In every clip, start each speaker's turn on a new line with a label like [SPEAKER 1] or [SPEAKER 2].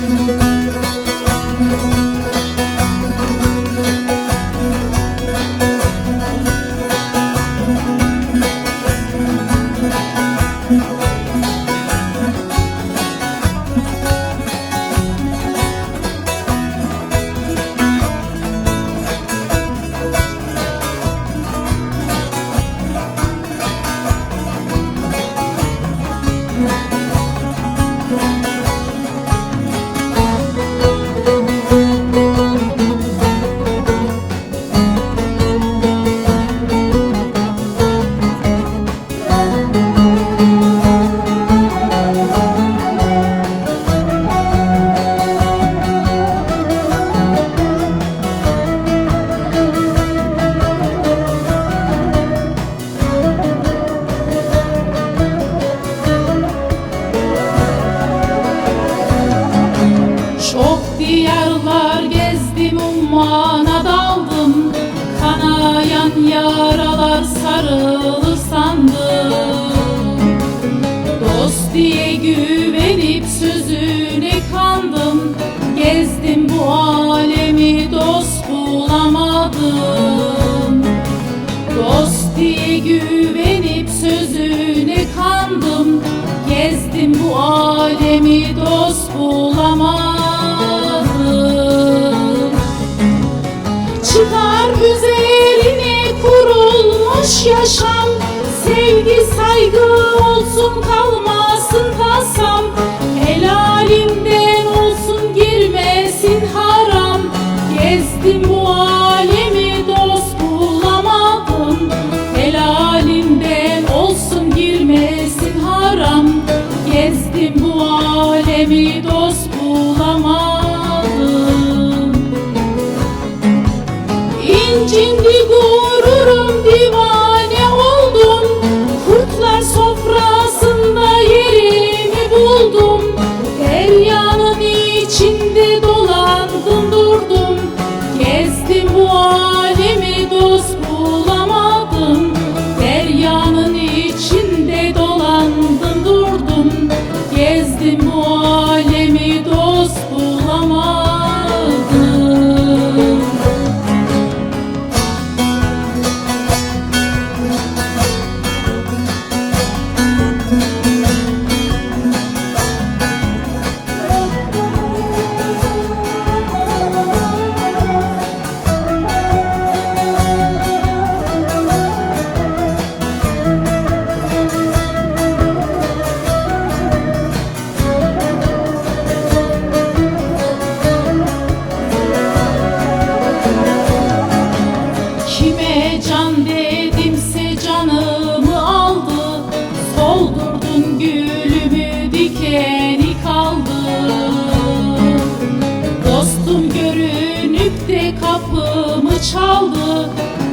[SPEAKER 1] Çok gezdim ummana daldım Kanayan yaralar sarılır sandım Dost diye güvenip sözüne kandım Gezdim bu alemi dost bulamadım. Dost diye güvenip sözüne kandım Gezdim bu alemi dost bulamadım saygı olsun kalmasın tasam Helalimden olsun girmesin haram. Gezdim bu alemi dost bulamadım. Helalimden olsun girmesin haram. Gezdim bu alemi dost bulamadım. İncindi gururum divane de kapımı çaldı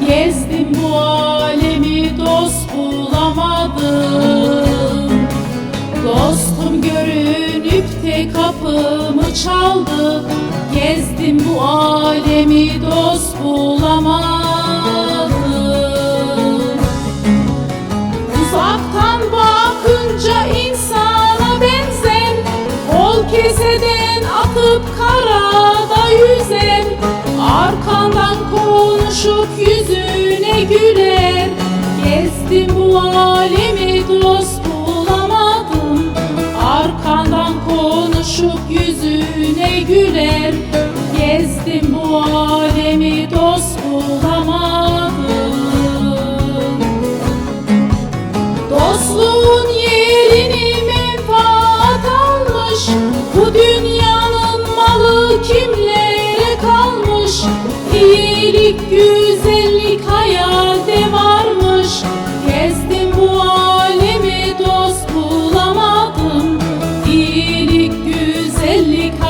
[SPEAKER 1] Gezdim bu alemi dost bulamadım. Dostum görünüp de kapımı çaldı Gezdim bu alemi dost bulamadım. Uzaktan bakınca insana benzer Kol keseden atıp karada yüzer Arkandan konuşup yüzüne güler Güzellik hayalde varmış. Gezdim bu alemi dost bulamadım. İyilik güzellik